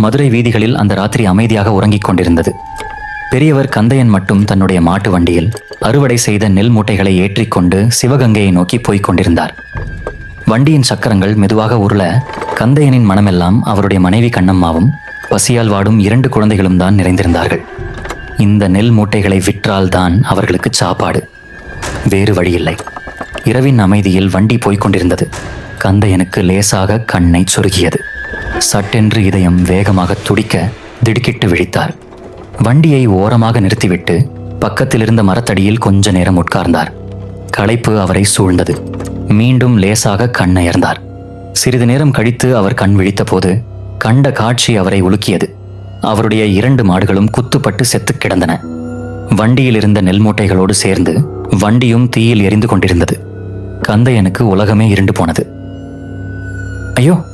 மதுரை வீதிகளில் அந்த ராத்திரி அமைதியாக உறங்கிக் கொண்டிருந்தது. பெரியவர் கந்தையன் மட்டும் தன்னுடைய மாட்டு வண்டியில் அறுவடை செய்த நெல் மூட்டைகளை ஏற்றிக்கொண்டு சிவகங்கையை நோக்கி போய்க் கொண்டிருந்தார். வண்டியின் சக்கரங்கள் மெதுவாக உருள கந்தையனின் மனமெல்லாம் அவருடைய மனைவி கண்ணம்மாவும் பசியால் வாடும் இரண்டு குழந்தைகளும் தான் நிறைந்திருந்தார்கள். இந்த நெல் மூட்டைகளை விற்றால்தான் அவர்களுக்கு சாப்பாடு. வேறு வழியில்லை. இரவின் அமைதியில் வண்டி போய்க் கொண்டிருந்தது. கந்தையனுக்கு லேசாக கண்ணை சொருகியது. சட்டென்று இதயம் வேகமாக துடிக்க திடுக்கிட்டு விழித்தார். வண்டியை ஓரமாக நிறுத்திவிட்டு பக்கத்திலிருந்த மரத்தடியில் கொஞ்ச நேரம் உட்கார்ந்தார். களைப்பு அவரை சூழ்ந்தது. மீண்டும் லேசாக கண்ணயர்ந்தார். சிறிது நேரம் கழித்து அவர் கண் விழித்தபோது கண்ட காட்சி அவரை உலுக்கியது. அவருடைய இரண்டு மாடுகளும் குத்துப்பட்டு செத்துக் கிடந்தன. வண்டியில் இருந்த நெல் மூட்டைகளோடு சேர்ந்து வண்டியும் தீயில் எரிந்து கொண்டிருந்தது. கந்தையனுக்கு உலகமே இருண்டு போனது. ஐயோ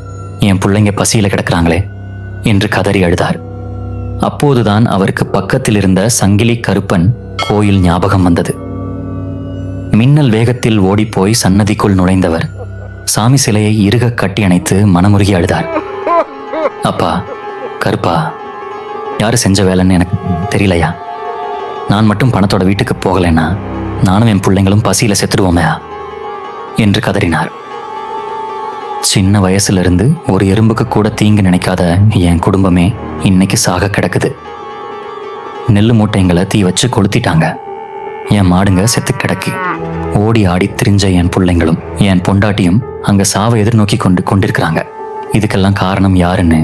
என் பிள்ளைங்க பசியில் கிடக்கிறாங்களே என்று கதறி அழுதார். அப்போதுதான் அவருக்கு பக்கத்தில் இருந்த சங்கிலி கருப்பன் கோயில் ஞாபகம் வந்தது. மின்னல் வேகத்தில் ஓடிப்போய் சன்னதிக்குள் நுழைந்தவர் சாமி சிலையை இறுக கட்டி அணைத்து மனமுருகி அழுதார். அப்பா கருப்பா யாரு செஞ்ச வேலைன்னு எனக்கு தெரியலையா? நான் மட்டும் பணத்தோட வீட்டுக்கு போகலைன்னா நானும் என் பிள்ளைங்களும் பசியில செத்துடுவோமையா என்று கதறினார். சின்ன வயசுலேருந்து ஒரு எறும்புக்கு கூட தீங்கு நினைக்காத என் குடும்பமே இன்னைக்கு சாக கிடக்குது. நெல் மூட்டைங்களை தீ வச்சு கொளுத்திட்டாங்க. என் மாடுங்க செத்து கிடக்கு. ஓடி ஆடி திரிஞ்ச என் பிள்ளைங்களும் என் பொண்டாட்டியும் அங்கே சாவை எதிர்நோக்கி கொண்டு கொண்டிருக்கிறாங்க. இதுக்கெல்லாம் காரணம் யாருன்னு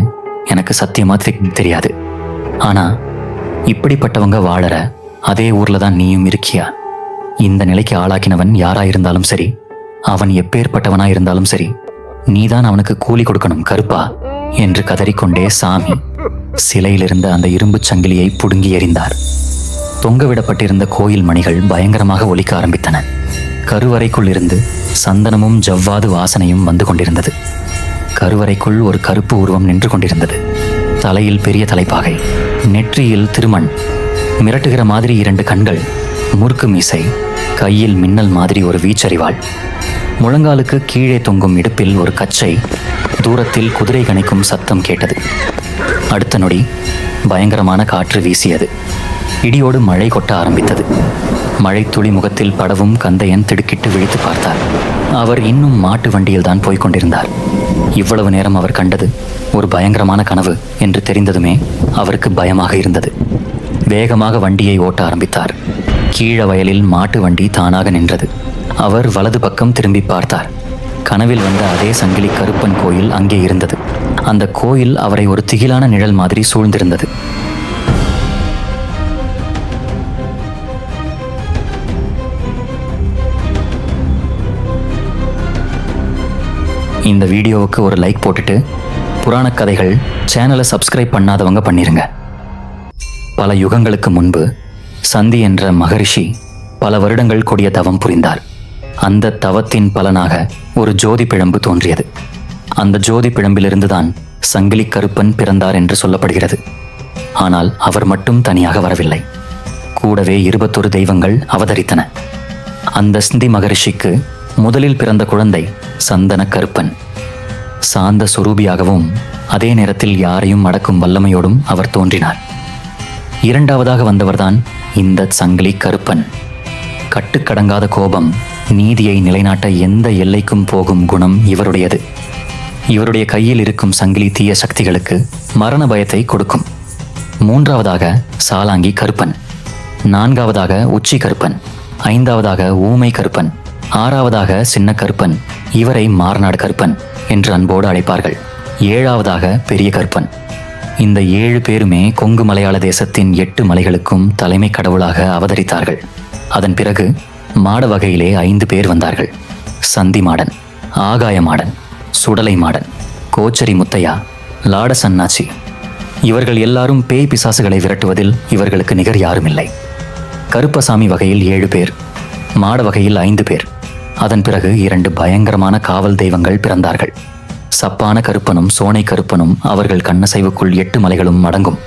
எனக்கு சத்தியமாக தெரியாது. ஆனால் இப்படிப்பட்டவங்க வாழற அதே ஊரில் தான் நீயும் இருக்கியா? இந்த நிலைக்கு ஆளாக்கினவன் யாராக இருந்தாலும் சரி அவன் எப்பேற்பட்டவனாக இருந்தாலும் சரி நீதான் அவனுக்கு கூலி கொடுக்கணும் கருப்பா என்று கதறிக்கொண்டே சாமி சிலையிலிருந்த அந்த இரும்புச் சங்கிலியை புடுங்கி எறிந்தார். தொங்கவிடப்பட்டிருந்த கோயில் மணிகள் பயங்கரமாக ஒலிக்க ஆரம்பித்தன. கருவறைக்குள் இருந்து சந்தனமும் ஜவ்வாது வாசனையும் வந்து கொண்டிருந்தது. கருவறைக்குள் ஒரு கருப்பு உருவம் நின்று கொண்டிருந்தது. தலையில் பெரிய தலைப்பாகை நெற்றியில் திருமண் மிரட்டுகிற மாதிரி இரண்டு கண்கள் முறுக்கு மீசை கையில் மின்னல் மாதிரி ஒரு வீச்சறிவாள் முழங்காலுக்கு கீழே தொங்கும் இடுப்பில் ஒரு கச்சை தூரத்தில் குதிரை கணிக்கும் சத்தம் கேட்டது. அடுத்த நொடி பயங்கரமான காற்று வீசியது. இடியோடு மழை கொட்ட ஆரம்பித்தது. மழை துளி முகத்தில் படவும் கந்தையன் திடுக்கிட்டு விழித்து பார்த்தார். அவர் இன்னும் மாட்டு வண்டியில் தான் போய்க் கொண்டிருந்தார். இவ்வளவு நேரம் அவர் கண்டது ஒரு பயங்கரமான கனவு என்று தெரிந்ததுமே அவருக்கு பயமாக இருந்தது. வேகமாக வண்டியை ஓட்ட ஆரம்பித்தார். கீழ வயலில் மாட்டு வண்டி தானாக நின்றது. அவர் வலது பக்கம் திரும்பி பார்த்தார். கனவில் வந்த அதே சங்கிலி கருப்பன் கோயில் அங்கே இருந்தது. அந்த கோயில் அவரை ஒரு திகிலான நிழல் மாதிரி சூழ்ந்திருந்தது. இந்த வீடியோவுக்கு ஒரு லைக் போட்டுட்டு புராணக் கதைகள் சேனலை சப்ஸ்கிரைப் பண்ணாதவங்க பண்ணிருங்க. பல யுகங்களுக்கு முன்பு சந்தி என்ற மகரிஷி பல வருடங்கள் கொடிய தவம் புரிந்தார். அந்த தவத்தின் பலனாக ஒரு ஜோதி பிழம்பு தோன்றியது. அந்த ஜோதி பிழம்பிலிருந்துதான் சங்கிலி கருப்பன் பிறந்தார் என்று சொல்லப்படுகிறது. ஆனால் அவர் மட்டும் தனியாக வரவில்லை. கூடவே இருபத்தொரு தெய்வங்கள் அவதரித்தன. அந்த சிந்தி மகரிஷிக்கு முதலில் பிறந்த குழந்தை சந்தன கருப்பன். சாந்த சுரூபியாகவும் அதே நேரத்தில் யாரையும் அடக்கும் வல்லமையோடும் அவர் தோன்றினார். இரண்டாவதாக வந்தவர்தான் இந்த சங்கிலி கருப்பன். கட்டுக்கடங்காத கோபம் நீதியை நிலைநாட்ட எந்த எல்லைக்கும் போகும் குணம் இவருடையது. இவருடைய கையில் இருக்கும் சங்கிலி தீய சக்திகளுக்கு மரண பயத்தை கொடுக்கும். மூன்றாவதாக சாலாங்கி கருப்பன். நான்காவதாக உச்சி கருப்பன். ஐந்தாவதாக ஊமை கருப்பன். ஆறாவதாக சின்ன கருப்பன். இவரை மார்நாடு கருப்பன் என்று அன்போடு அழைப்பார்கள். ஏழாவதாக பெரிய கருப்பன். இந்த ஏழு பேருமே கொங்கு மலையாள தேசத்தின் எட்டு மலைகளுக்கும் தலைமை கடவுளாக அவதரித்தார்கள். அதன் பிறகு மாட வகையிலே ஐந்து பேர் வந்தார்கள். சந்தி மாடன் ஆகாய மாடன் சுடலை மாடன் கோச்சரி முத்தையா லாட சன்னாச்சி. இவர்கள் எல்லாரும் பேய் பிசாசுகளை விரட்டுவதில் இவர்களுக்கு நிகர் யாருமில்லை. கருப்பசாமி வகையில் ஏழு பேர் மாட வகையில் ஐந்து பேர். அதன் பிறகு இரண்டு பயங்கரமான காவல் தெய்வங்கள் பிறந்தார்கள். சப்பான கருப்பனும் சோனை கருப்பனும் அவர்கள் கண்ணசைவுக்குள் எட்டு மலைகளும் அடங்கும்.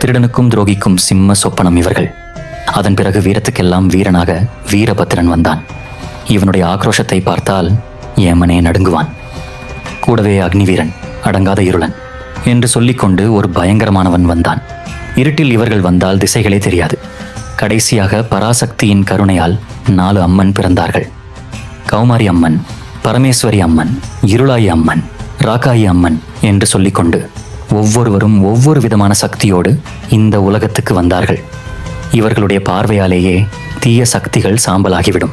திருடனுக்கும் துரோகிக்கும் சிம்ம சொப்பனம் இவர்கள். அதன் பிறகு வீரத்துக்கெல்லாம் வீரனாக வீரபத்திரன் வந்தான். இவனுடைய ஆக்ரோஷத்தை பார்த்தால் ஏமனே நடுங்குவான். கூடவே அக்னிவீரன் அடங்காத இருளன் என்று சொல்லிக்கொண்டு ஒரு பயங்கரமானவன் வந்தான். இருட்டில் இவர்கள் வந்தால் திசைகளே தெரியாது. கடைசியாக பராசக்தியின் கருணையால் நாலு அம்மன் பிறந்தார்கள். கௌமாரி அம்மன் பரமேஸ்வரி அம்மன் இருளாயி அம்மன் ராக்காயி அம்மன் என்று சொல்லிக்கொண்டு ஒவ்வொருவரும் ஒவ்வொரு விதமான சக்தியோடு இந்த உலகத்துக்கு வந்தார்கள். இவர்களுடைய பார்வையாலேயே தீய சக்திகள் சாம்பலாகிவிடும்.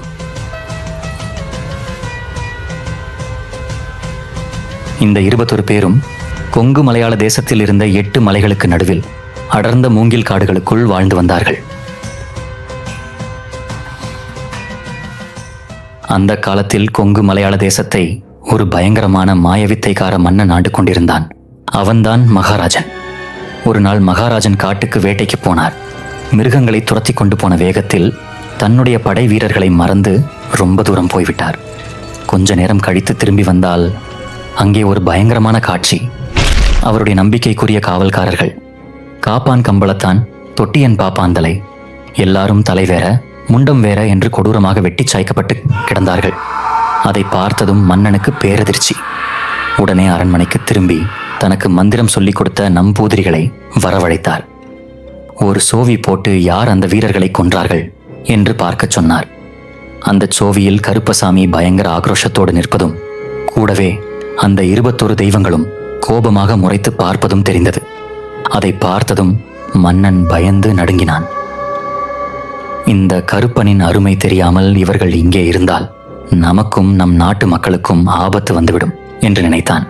இந்த இருபத்தொரு பேரும் கொங்கு மலையாள தேசத்தில் இருந்த எட்டு மலைகளுக்கு நடுவில் அடர்ந்த மூங்கில் காடுகளுக்குள் வாழ்ந்து வந்தார்கள். அந்த காலத்தில் கொங்கு மலையாள தேசத்தை ஒரு பயங்கரமான மாயவித்தைக்கார மன்னன் ஆண்டு கொண்டிருந்தான். அவன்தான் மகாராஜன். ஒரு நாள் மகாராஜன் காட்டுக்கு வேட்டைக்கு போனார். மிருகங்களை துரத்தி கொண்டு போன வேகத்தில் தன்னுடைய படை வீரர்களை மறந்து ரொம்ப தூரம் போய்விட்டார். கொஞ்ச நேரம் கழித்து திரும்பி வந்தால் அங்கே ஒரு பயங்கரமான காட்சி. அவருடைய நம்பிக்கைக்குரிய காவல்காரர்கள். காப்பான் கம்பளத்தான் தொட்டியன் பாப்பாந்தலை. எல்லாரும் தலை வேற முண்டம் வேற என்று கொடூரமாக வெட்டிச் சாய்க்கப்பட்டு கிடந்தார்கள். அதை பார்த்ததும் மன்னனுக்கு பேரதிர்ச்சி. உடனே அரண்மனைக்கு திரும்பி தனக்கு மந்திரம் சொல்லிக் கொடுத்த நம்பூதிரிகளை வரவழைத்தார். ஒரு சோவி போட்டு யார் அந்த வீரர்களை கொன்றார்கள் என்று பார்க்கச் சொன்னார். அந்த சோவியில் கருப்பசாமி பயங்கர ஆக்ரோஷத்தோடு நிற்பதும் கூடவே அந்த இருபத்தொரு தெய்வங்களும் கோபமாக முறைத்து பார்ப்பதும் தெரிந்தது. அதை பார்த்ததும் மன்னன் பயந்து நடுங்கினான். இந்த கருப்பனின் அருமை தெரியாமல் இவர்கள் இங்கே இருந்தால் நமக்கும் நம் நாட்டு மக்களுக்கும் ஆபத்து வந்துவிடும் என்று நினைத்தான்.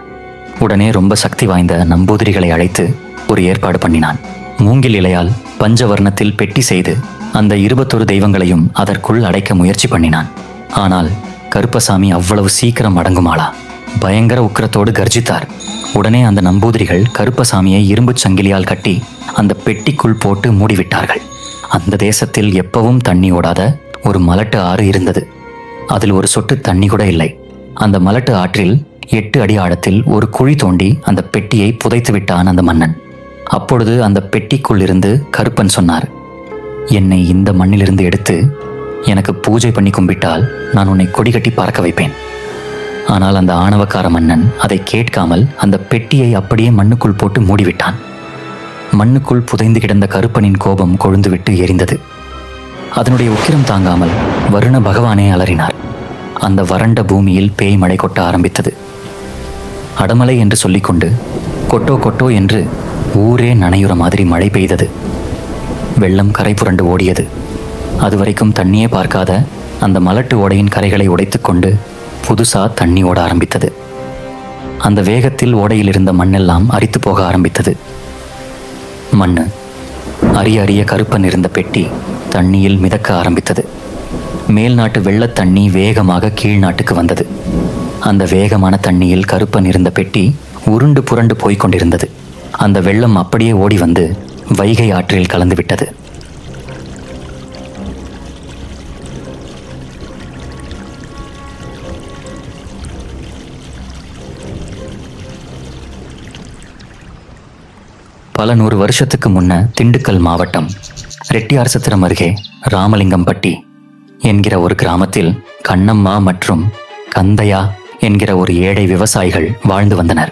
உடனே ரொம்ப சக்தி வாய்ந்த நம்பூதிரிகளை அழைத்து ஒரு ஏற்பாடு பண்ணினான். மூங்கில் இலையால் பஞ்சவர்ணத்தில் பெட்டி செய்து அந்த இருபத்தொரு தெய்வங்களையும் அதற்குள் அடைக்க முயற்சி பண்ணினான். ஆனால் கருப்பசாமி அவ்வளவு சீக்கிரம் அடங்குமாளா? பயங்கர உக்கிரத்தோடு கர்ஜித்தார். உடனே அந்த நம்பூதிரிகள் கருப்பசாமியை இரும்புச் சங்கிலியால் கட்டி அந்த பெட்டிக்குள் போட்டு மூடிவிட்டார்கள். அந்த தேசத்தில் எப்பவும் தண்ணி ஓடாத ஒரு மலட்டு ஆறு இருந்தது. அதில் ஒரு சொட்டு தண்ணி கூட இல்லை. அந்த மலட்டு ஆற்றில் எட்டு அடி ஆழத்தில் ஒரு குழி தோண்டி அந்த பெட்டியை புதைத்து விட்டான் அந்த மன்னன். அப்பொழுது அந்த பெட்டிக்குள் இருந்து கருப்பன் சொன்னார் என்னை இந்த மண்ணிலிருந்து எடுத்து எனக்கு பூஜை பண்ணி கும்பிட்டால் நான் உன்னை கொடி கட்டி பறக்க வைப்பேன். ஆனால் அந்த ஆணவக்கார மன்னன் அதை கேட்காமல் அந்த பெட்டியை அப்படியே மண்ணுக்குள் போட்டு மூடிவிட்டான். மண்ணுக்குள் புதைந்து கிடந்த கருப்பனின் கோபம் கொழுந்துவிட்டு எரிந்தது. அதனுடைய உக்கிரம் தாங்காமல் வருண பகவானே அலறினார். அந்த வறண்ட பூமியில் பேய் மழை கொட்ட ஆரம்பித்தது. அடமலை என்று சொல்லிக்கொண்டு கொட்டோ கொட்டோ என்று ஊரே நனையுற மாதிரி மழை பெய்தது. வெள்ளம் கரை புரண்டு ஓடியது. அதுவரைக்கும் தண்ணியே பார்க்காத அந்த மலட்டு ஓடையின் கரைகளை உடைத்துக்கொண்டு புதுசா தண்ணி ஓட ஆரம்பித்தது. அந்த வேகத்தில் ஓடையில் இருந்த மண்ணெல்லாம் அரித்து போக ஆரம்பித்தது. மண்ணு அரிய அரிய கருப்பன் இருந்த பெட்டி தண்ணியில் மிதக்க ஆரம்பித்தது. மேல்நாட்டு வெள்ளத் தண்ணி வேகமாக கீழ்நாட்டுக்கு வந்தது. அந்த வேகமான தண்ணியில் கருப்பன் இருந்த பெட்டி உருண்டு புரண்டு போய்க் கொண்டிருந்தது. அந்த வெள்ளம் அப்படியே ஓடி வந்து வைகை ஆற்றில் கலந்து விட்டது பல நூறு வருஷத்துக்கு முன்ன திண்டுக்கல் மாவட்டம் ரெட்டியார் சத்திரம் அருகே ராமலிங்கம்பட்டி என்கிற ஒரு கிராமத்தில் கண்ணம்மா மற்றும் கந்தையா என்கிற ஒரு ஏழை விவசாயிகள் வாழ்ந்து வந்தனர்.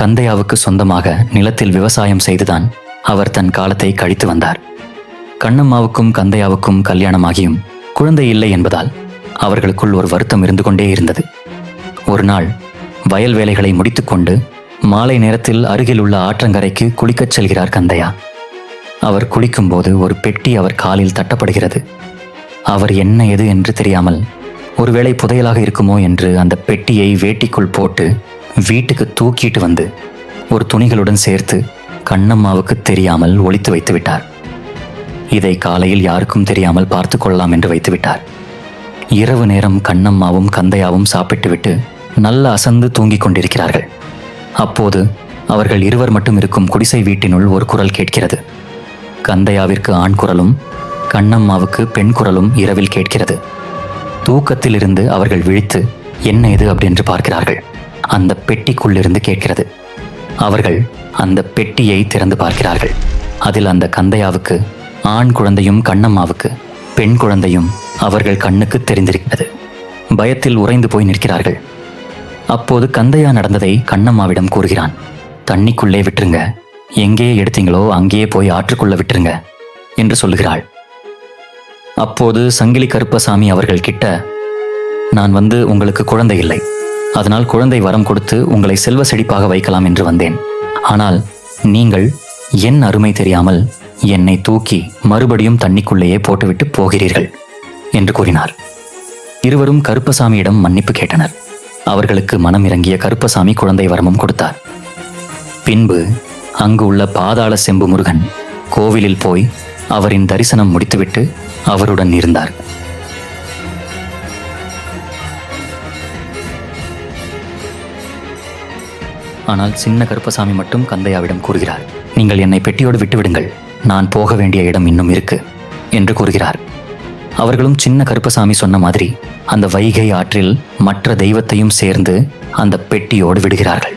கந்தையாவுக்கு சொந்தமாக நிலத்தில் விவசாயம் செய்துதான் அவர் தன் காலத்தை கழித்து வந்தார். கண்ணம்மாவுக்கும் கந்தையாவுக்கும் கல்யாணமாகியும் குழந்தை இல்லை என்பதால் அவர்களுக்குள் ஒரு வருத்தம் இருந்து கொண்டே இருந்தது. ஒரு நாள் வயல் வேலைகளை முடித்துக்கொண்டு மாலை நேரத்தில் அருகில் உள்ள ஆற்றங்கரைக்கு குளிக்கச் செல்கிறார் கந்தையா. அவர் குளிக்கும்போது ஒரு பெட்டி அவர் காலில் தட்டப்படுகிறது. அவர் என்ன எது என்று தெரியாமல் ஒருவேளை புதையலாக இருக்குமோ? என்று அந்த பெட்டியை வேட்டிக்குள் போட்டு வீட்டுக்கு தூக்கிட்டு வந்து ஒரு துணிகளுடன் சேர்த்து கண்ணம்மாவுக்கு தெரியாமல் ஒளித்து வைத்து விட்டார். இதை காலையில் யாருக்கும் தெரியாமல் பார்த்து கொள்ளலாம் என்று வைத்துவிட்டார் இரவு நேரம் கண்ணம்மாவும் கந்தையாவும் சாப்பிட்டுவிட்டு நல்ல அசந்து தூங்கிக் கொண்டிருக்கிறார்கள். அப்போது அவர்கள் இருவர் மட்டும் இருக்கும் குடிசை வீட்டினுள் ஒரு குரல் கேட்கிறது. கந்தையாவிற்கு ஆண் குரலும் கண்ணம்மாவுக்கு பெண் குரலும் இரவில் கேட்கிறது. தூக்கத்திலிருந்து அவர்கள் விழித்து என்ன இது? அப்படின்னு பார்க்கிறார்கள். அந்த பெட்டிக்குள்ளிருந்து கேட்கிறது. அவர்கள் அந்த பெட்டியை திறந்து பார்க்கிறார்கள். அதில் அந்த கந்தையாவுக்கு ஆண் குழந்தையும் கண்ணம்மாவுக்கு பெண் குழந்தையும் அவர்கள் கண்ணுக்கு தெரிந்திருக்கிறது. பயத்தில் உறைந்து போய் நிற்கிறார்கள். அப்போது கந்தையா நடந்ததை கண்ணம்மாவிடம் கூறுகிறான். தண்ணிக்குள்ளே விட்டுருங்க. எங்கே எடுத்தீங்களோ அங்கேயே போய் ஆற்றுக்குள்ள விட்டுருங்க என்று சொல்லுகிறாள். அப்போது சங்கிலி கருப்பசாமி அவர்கள் கிட்ட நான் வந்து உங்களுக்கு குழந்தை இல்லை. அதனால் குழந்தை வரம் கொடுத்து உங்களை செல்வ செழிப்பாக வைக்கலாம் என்று வந்தேன். ஆனால் நீங்கள் என் அருமை தெரியாமல் என்னை தூக்கி மறுபடியும் தண்ணிக்குள்ளேயே போட்டுவிட்டு போகிறீர்கள் என்று கூறினார். இருவரும் கருப்பசாமியிடம் மன்னிப்பு கேட்டனர். அவர்களுக்கு மனம் இறங்கிய கருப்பசாமி குழந்தை வரமும் கொடுத்தார். பின்பு அங்கு உள்ள பாதாள செம்பு முருகன் கோவிலில் போய் அவரின் தரிசனம் முடித்துவிட்டு அவருடன் இருந்தார். ஆனால் சின்ன கருப்பசாமி மட்டும் கந்தையாவிடம் கூறுகிறார் நீங்கள் என்னை பெட்டியோடு விட்டுவிடுங்கள். நான் போக வேண்டிய இடம் இன்னும் இருக்கு என்று கூறுகிறார். அவர்களும் சின்ன கருப்பசாமி சொன்ன மாதிரி அந்த வைகை ஆற்றில் மற்ற தெய்வத்தையும் சேர்ந்து அந்த பெட்டியோடு விடுகிறார்கள்.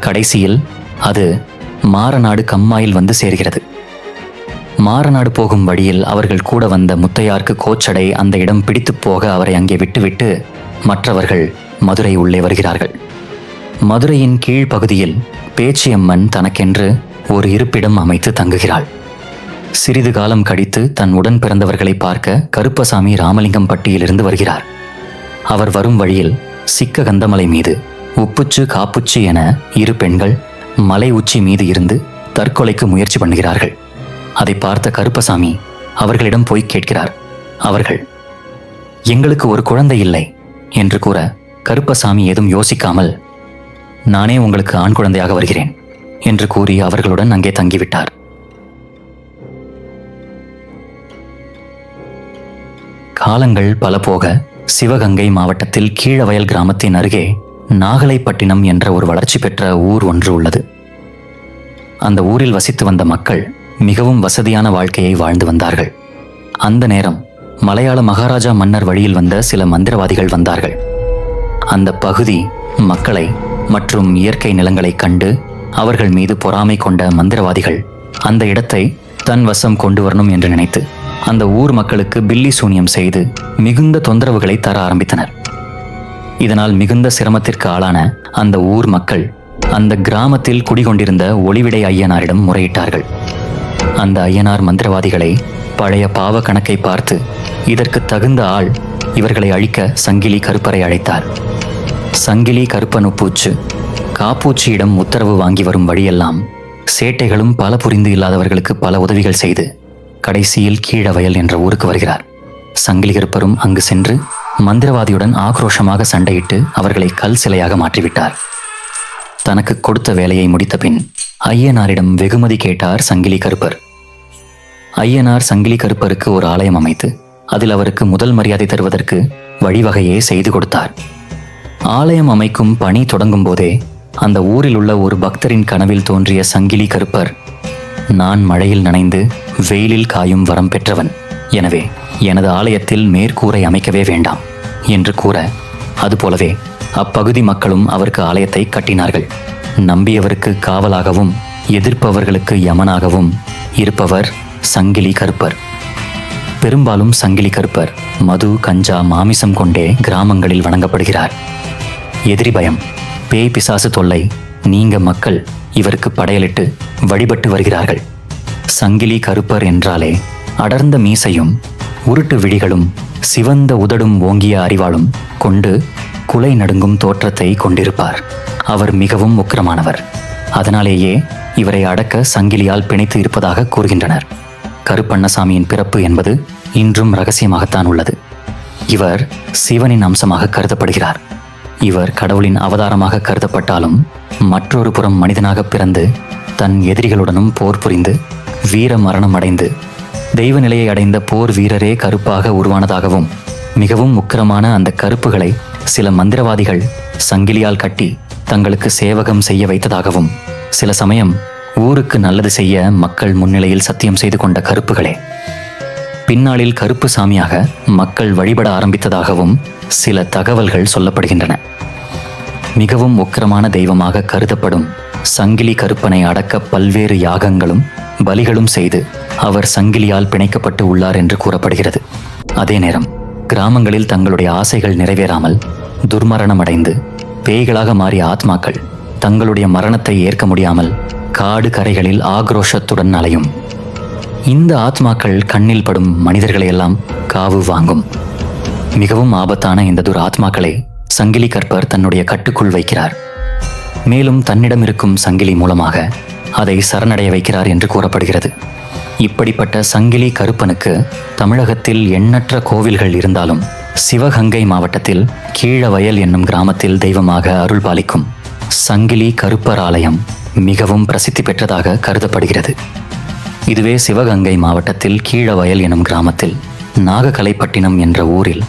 கடைசியில் அது மாரநாடு கம்மாயில் வந்து சேர்கிறது. மாரநாடு போகும் வழியில் அவர்கள் கூட வந்த முத்தையார்க்கு கோச்சடை அந்த இடம் பிடித்துப் போக அவரை அங்கே விட்டுவிட்டு மற்றவர்கள் மதுரை உள்ளே வருகிறார்கள். மதுரையின் கீழ்ப்பகுதியில் பேச்சியம்மன் தனக்கென்று ஒரு இருப்பிடம் அமைத்து தங்குகிறாள். சிறிது காலம் கழித்து தன் உடன் பிறந்தவர்களை பார்க்க கருப்பசாமி ராமலிங்கம் பட்டியிலிருந்து வருகிறார். அவர் வரும் வழியில் சிக்க கந்தமலை மீது உப்புச்சு காப்புச்சு என இரு பெண்கள் மலை உச்சி மீது இருந்து தற்கொலைக்கு முயற்சி பண்ணுகிறார்கள். அதை பார்த்த கருப்பசாமி அவர்களிடம் போய் கேட்கிறார். அவர்கள் எங்களுக்கு ஒரு குழந்தை இல்லை என்று கூற கருப்பசாமி ஏதும் யோசிக்காமல் நானே உங்களுக்கு ஆண் குழந்தையாக வருகிறேன் என்று கூறி அவர்களுடன் அங்கே தங்கிவிட்டார். காலங்கள் பல போக சிவகங்கை மாவட்டத்தில் கீழவயல் கிராமத்தின் அருகே நாகலைப்பட்டினம் என்ற ஒரு வளர்ச்சி பெற்ற ஊர் ஒன்று உள்ளது. அந்த ஊரில் வசித்து வந்த மக்கள் மிகவும் வசதியான வாழ்க்கையை வாழ்ந்து வந்தார்கள். அந்த நேரம் மலையாள மகாராஜா மன்னர் வழியில் வந்த சில மந்திரவாதிகள் வந்தார்கள். அந்த பகுதி மக்களை மற்றும் இயற்கை நிலங்களைக் கண்டு அவர்கள் மீது பொறாமை கொண்ட மந்திரவாதிகள் அந்த இடத்தை தன் வசம் கொண்டு வரணும் என்று நினைத்து அந்த ஊர் மக்களுக்கு பில்லி சூனியம் செய்து மிகுந்த தொந்தரவுகளை தர ஆரம்பித்தனர். இதனால் மிகுந்த சிரமத்திற்கு ஆளான அந்த ஊர் மக்கள் அந்த கிராமத்தில் குடிகொண்டிருந்த ஒளிவிடை ஐயனாரிடம் முறையிட்டார்கள். அந்த ஐயனார் மந்திரவாதிகளை பழைய பாவ கணக்கை பார்த்து இதற்கு தகுந்த ஆள் இவர்களை அழிக்க சங்கிலி கருப்பரை அழைத்தார். சங்கிலி கருப்பனுப்பூச்சு. காப்பூச்சியிடம் உத்தரவு வாங்கி வரும் வழியெல்லாம் சேட்டைகளும் பல புரிந்து இல்லாதவர்களுக்கு பல உதவிகள் செய்து கடைசியில் கீழவயல் என்ற ஊருக்கு வருகிறார். சங்கிலி கருப்பரும் அங்கு சென்று மந்திரவாதியுடன் ஆக்ரோஷமாக சண்டையிட்டு அவர்களை கல் சிலையாக மாற்றிவிட்டார். தனக்கு கொடுத்த வேலையை முடித்த பின் ஐயனாரிடம் வெகுமதி கேட்டார் சங்கிலி கருப்பர். ஐயனார் சங்கிலி கருப்பருக்கு ஒரு ஆலயம் அமைத்து அதில் அவருக்கு முதல் மரியாதை தருவதற்கு வழிவகையே செய்து கொடுத்தார். ஆலயம் அமைக்கும் பணி தொடங்கும் போதே அந்த ஊரில் உள்ள ஒரு பக்தரின் கனவில் தோன்றிய சங்கிலி கருப்பர் நான் மழையில் நனைந்து வெயிலில் காயும் வரம் பெற்றவன். எனவே எனது ஆலயத்தில் மேற்கூரை அமைக்கவே வேண்டாம் என்று கூற அதுபோலவே அப்பகுதி மக்களும் அவருக்கு ஆலயத்தை கட்டினார்கள். நம்பியவருக்கு காவலாகவும் எதிர்ப்பவர்களுக்கு யமனாகவும் இருப்பவர் சங்கிலி கருப்பர். பெரும்பாலும் சங்கிலி கருப்பர் மது கஞ்சா மாமிசம் கொண்டே கிராமங்களில் வணங்கப்படுகிறார். எதிரி பயம். பேய் பிசாசு தொல்லை நீங்க மக்கள் இவருக்கு படையலிட்டு வழிபட்டு வருகிறார்கள். சங்கிலி கருப்பர் என்றாலே அடர்ந்த மீசையும் உருட்டு விழிகளும் சிவந்த உதடும் ஓங்கிய அறிவாளும் கொண்டு குலை நடுங்கும் தோற்றத்தை கொண்டிருப்பார். அவர் மிகவும் உக்கிரமானவர். அதனாலேயே இவரை அடக்க சங்கிலியால் பிணைத்து இருப்பதாக கூறுகின்றனர். கருப்பண்ணசாமியின் பிறப்பு என்பது இன்றும் ரகசியமாகத்தான் உள்ளது. இவர் சிவனின் அம்சமாக கருதப்படுகிறார். இவர் கடவுளின் அவதாரமாக கருதப்பட்டாலும் மற்றொரு புறம் மனிதனாக பிறந்து தன் எதிரிகளுடனும் போர் புரிந்து வீர மரணம் அடைந்து தெய்வ நிலையை அடைந்த போர் வீரரே கருப்பாக உருவானதாகவும் மிகவும் உக்கிரமான அந்த கருப்புகளை சில மந்திரவாதிகள் சங்கிலியால் கட்டி தங்களுக்கு சேவகம் செய்ய வைத்ததாகவும் சில சமயம் ஊருக்கு நல்லது செய்ய மக்கள் முன்னிலையில் சத்தியம் செய்து கொண்ட கருப்புகளே. பின்னாளில் கருப்பு சாமியாக மக்கள் வழிபட ஆரம்பித்ததாகவும் சில தகவல்கள் சொல்லப்படுகின்றன. மிகவும் உக்கிரமான தெய்வமாக கருதப்படும் சங்கிலி கருப்பனை அடக்க பல்வேறு யாகங்களும் பலிகளும் செய்து அவர் சங்கிலியால் பிணைக்கப்பட்டு உள்ளார் என்று கூறப்படுகிறது. அதே நேரம் கிராமங்களில் தங்களுடைய ஆசைகள் நிறைவேறாமல் துர்மரணமடைந்து பேய்களாக மாறிய ஆத்மாக்கள் தங்களுடைய மரணத்தை ஏற்க முடியாமல் காடு கரைகளில் ஆக்ரோஷத்துடன் அலையும். இந்த ஆத்மாக்கள் கண்ணில் படும் மனிதர்களையெல்லாம் காவு வாங்கும். மிகவும் ஆபத்தான இந்த துர் ஆத்மாக்களை சங்கிலி கற்பர் தன்னுடைய கட்டுக்குள் வைக்கிறார். மேலும் தன்னிடம் இருக்கும் சங்கிலி மூலமாக அதை சரணடைய வைக்கிறார் என்று கூறப்படுகிறது. இப்படிப்பட்ட சங்கிலி கருப்பனுக்கு தமிழகத்தில் எண்ணற்ற கோவில்கள் இருந்தாலும் சிவகங்கை மாவட்டத்தில் கீழவயல் என்னும் கிராமத்தில் தெய்வமாக அருள் பாலிக்கும் சங்கிலி கருப்பர் ஆலயம் மிகவும் பிரசித்தி பெற்றதாக கருதப்படுகிறது. இதுவே சிவகங்கை மாவட்டத்தில் கீழவயல் எனும் கிராமத்தில் நாகக்கலைப்பட்டினம் என்ற ஊரில்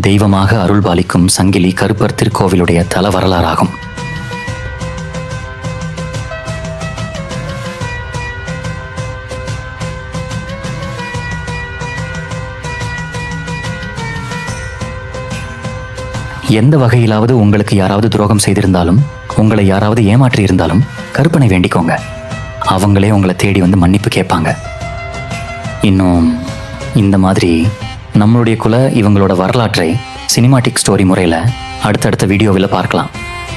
தெய்வமாக அருள் பாலிக்கும் சங்கிலி கருப்பர் திருக்கோவிலுடைய தல வரலாறாகும். எந்த வகையிலாவது உங்களுக்கு யாராவது துரோகம் செய்திருந்தாலும் உங்களை யாராவது ஏமாற்றி இருந்தாலும் கருப்பனை வேண்டிக்கோங்க. அவங்களே உங்களை தேடி வந்து மன்னிப்பு கேட்பாங்க. இன்னும் இந்த மாதிரி நம்மளுடைய குல இவங்களோட வரலாற்றை சினிமாட்டிக் ஸ்டோரி முறையில் அடுத்தடுத்த வீடியோவில் பார்க்கலாம்.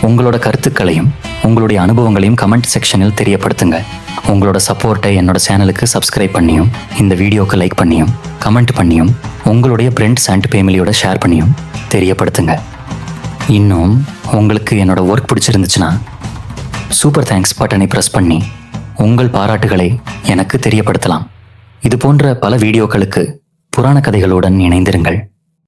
உங்களோட கருத்துக்களையும் உங்களுடைய அனுபவங்களையும் கமெண்ட் செக்ஷனில் தெரியப்படுத்துங்க. உங்களோட சப்போர்ட்டை என்னோட சேனலுக்கு சப்ஸ்கிரைப் பண்ணியும் இந்த வீடியோக்கு லைக் பண்ணியும் கமெண்ட் பண்ணியும் உங்களுடைய ஃப்ரெண்ட்ஸ் அண்ட் ஃபேமிலியோட ஷேர் பண்ணியும் தெரியப்படுத்துங்க. இன்னும் உங்களுக்கு என்னோட ஒர்க் பிடிச்சிருந்துச்சுன்னா சூப்பர் தேங்க்ஸ் பட்டனை ப்ரெஸ் பண்ணி உங்கள் பாராட்டுகளை எனக்கு தெரியப்படுத்தலாம். இது போன்ற பல வீடியோக்களுக்கு புராண கதைகளுடன் இணைந்திருங்கள்.